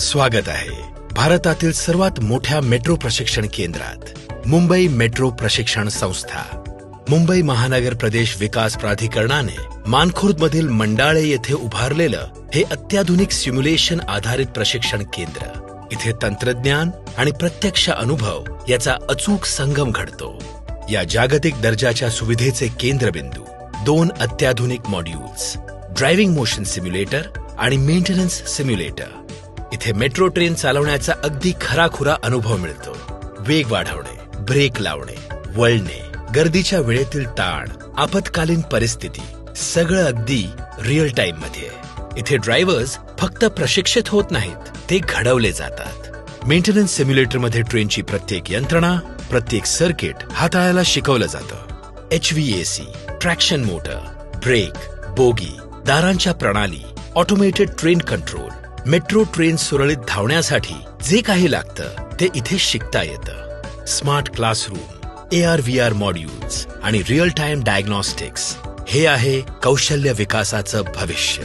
स्वागत आहे. भारतातील सर्वात मोठ्या मेट्रो प्रशिक्षण केंद्रात मुंबई मेट्रो प्रशिक्षण संस्था. मुंबई महानगर प्रदेश विकास प्राधिकरणाने मानखुर्द मधील मंडाळे येथे उभारलेलं हे अत्याधुनिक सिम्युलेशन आधारित प्रशिक्षण केंद्र. इथे तंत्रज्ञान आणि प्रत्यक्ष अनुभव याचा अचूक संगम घडतो. या जागतिक दर्जाच्या सुविधेचे केंद्रबिंदू दोन अत्याधुनिक मॉड्यूल्स ड्रायव्हिंग मोशन सिम्युलेटर आणि मेंटेनन्स सिम्युलेटर इथे मेट्रो ट्रेन चालवण्याचा अगदी खराखुरा अनुभव मिळतो. वेग वाढवणे ब्रेक लावणे वळणे गर्दीच्या वेळेतील ताण आपत्कालीन परिस्थिती सगळं अगदी रिअल टाइममध्ये. इथे ड्रायव्हर्स फक्त प्रशिक्षित होत नाहीत ते घडवले जातात. मेंटेनन्स सिम्युलेटरमध्ये ट्रेनची प्रत्येक यंत्रणा प्रत्येक सर्किट हाताळायला शिकवलं जातं. H V A C traction motor brake bogie दारांच्या प्रणाली automated train control metro train सुरळीत धावण्यासाठी जे काही लागतं ते इथे शिकता येतं. Smart classroom A R V R modules आणि रिअल टाइम डायग्नॉस्टिक्स हे आहे कौशल्य विकासाचं भविष्य.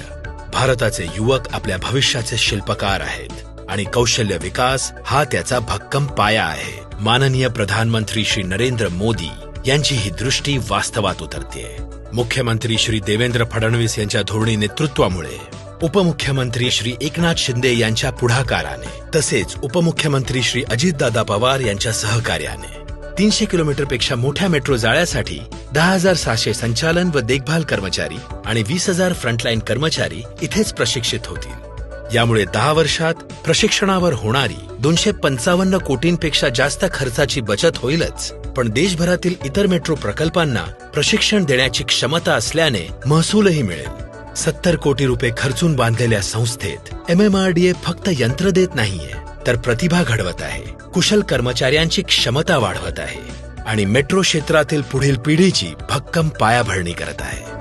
भारताचे युवक आपल्या भविष्याचे शिल्पकार आहेत आणि कौशल्य विकास हा त्याचा भक्कम पाया आहे. माननीय प्रधानमंत्री श्री नरेंद्र मोदी यांची ही दृष्टी वास्तवात उतरते मुख्यमंत्री श्री देवेंद्र फडणवीस यांच्या धोरणी नेतृत्वामुळे उपमुख्यमंत्री श्री एकनाथ शिंदे यांच्या पुढाकाराने तसेच उपमुख्यमंत्री श्री अजितदादा पवार यांच्या सहकार्याने. तीनशे किलोमीटरपेक्षा मोठ्या मेट्रो जाळ्यासाठी दहा हजार सहाशे संचालन व देखभाल कर्मचारी आणि वीस हजार फ्रंटलाईन कर्मचारी इथेच प्रशिक्षित होतील. यामुळे दहा वर्षात प्रशिक्षणावर होणारी दोनशे पंचावन्न कोटींपेक्षा जास्त खर्चाची बचत होईलच पण देशभरातील इतर मेट्रो प्रकल्पांना प्रशिक्षण देण्याची क्षमता असल्याने महसूलही मिळेल. सत्तर कोटी रुपये खर्चून बांधलेल्या संस्थेत एमएमआरडीए फक्त यंत्र देत नाहीये तर प्रतिभा घडवत आहे. कुशल कर्मचाऱ्यांची क्षमता वाढवत आहे. आणि मेट्रो क्षेत्रातील पुढील पिढीची भक्कम पायाभरणी करत आहे.